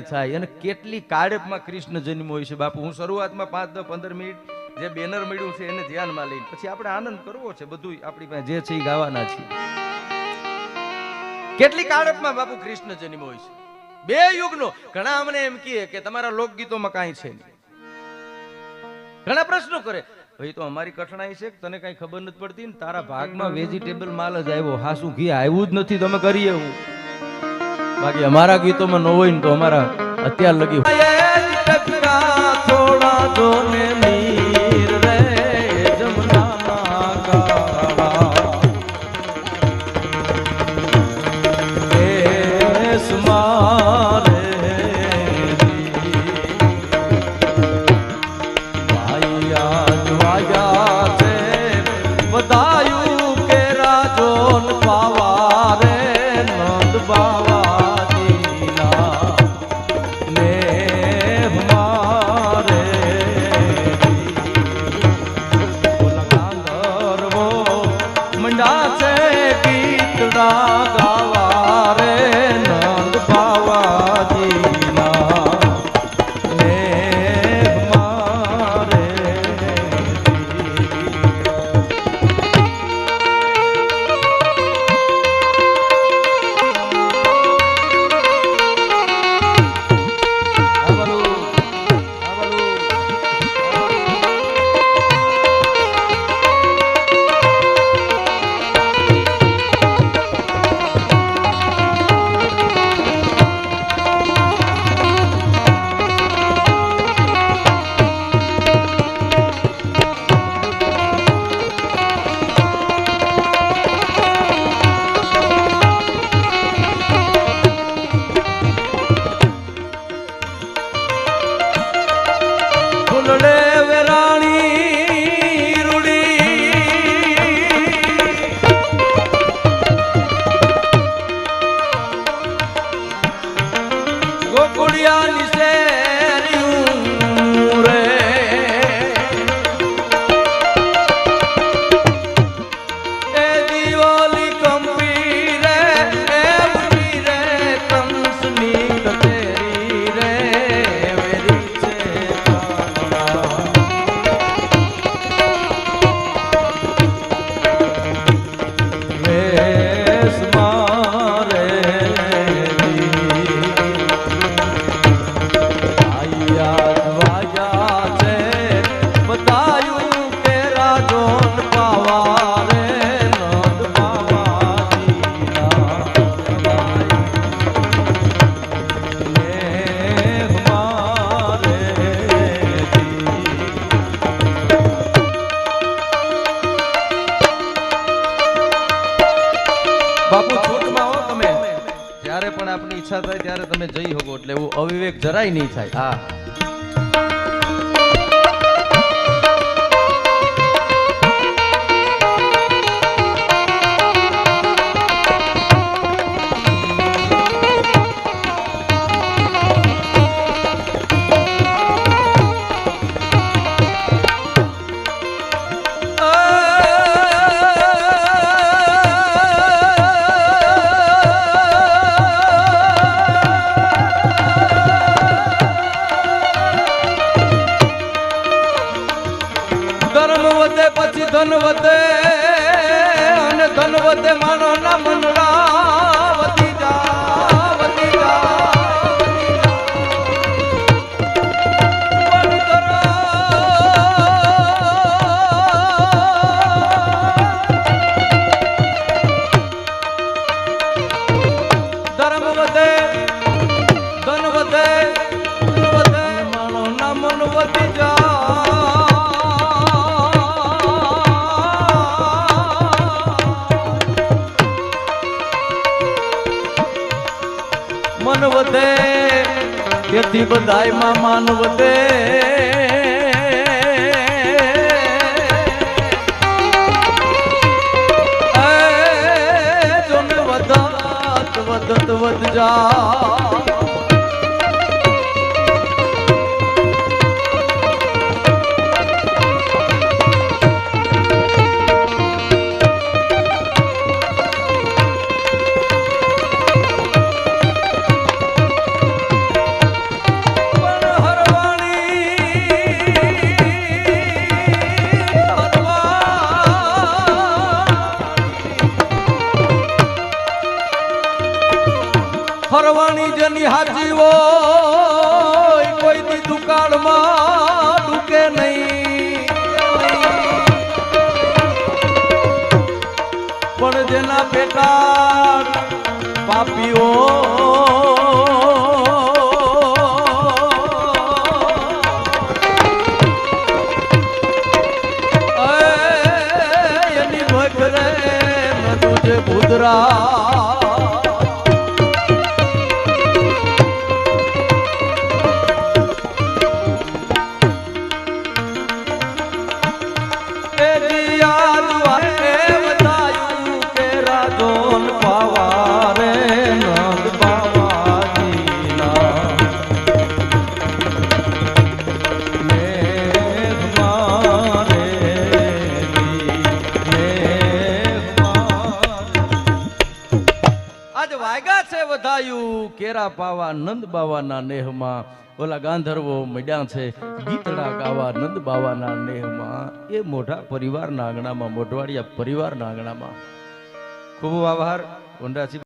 થાય. અને કેટલી કાળેપમાં કૃષ્ણ જન્મ હોય છે બાપુ? હું શરૂઆતમાં પાંચ દસ પંદર મિનિટ જે બેનર મળ્યું છે એને ધ્યાનમાં લઈને. પછી આપણે આનંદ કરવો છે બધું આપણી પાસે જે છે એ ગાવાના છે. કેટલી કાળેપમાં બાપુ કૃષ્ણ જન્મ હોય છે? બે યુગનો. ઘણા અમને એમ કહે કે તમારા લોકગીતોમાં કાંઈ છે નહીં. ઘણા પ્રશ્નો કરે. ભાઈ, તો અમારી કઠણાઈ છે તને કઈ ખબર નથી પડતી ને? તારા ભાગમાં વેજીટેબલ માલ જ આવ્યો. હાસું ઘી આવ્યું જ નથી? તમે કરીએ હું. બાકી અમારા ગીતોમાં ન હોય ને તો અમારા અત્યાર લગી થોડા ફૂલડે વેરાણી રૂડી. ગોકુળિયાની શેરીયું ઈચ્છા થાય ત્યારે તમે જઈ શકો એટલે એવું અવિવેક જરાય નહીં થાય. હા. ધર્મ વધે પછી ધન વધે. અને ધન વધે માનો ના મનડા વધે તેથી બધાયમાં માન વધે. વધત વધ જા. પાપી હોય કોઈ દી દુકાળમાં ડૂકે નહીં. પણ જેના બેટા પાપીઓ એની કેરા પાવા, નંદ બાવાના નેહમાં. ઓલા ગાંધર્વો મળ્યા છે, ગીતડા ગાવા, નંદ બાવાના નેહમાં. એ મોઢા પરિવારના આંગણામાં, મોઢવાડિયા પરિવારના આંગણામાં. ખૂબ આભાર વનરાજસિંહ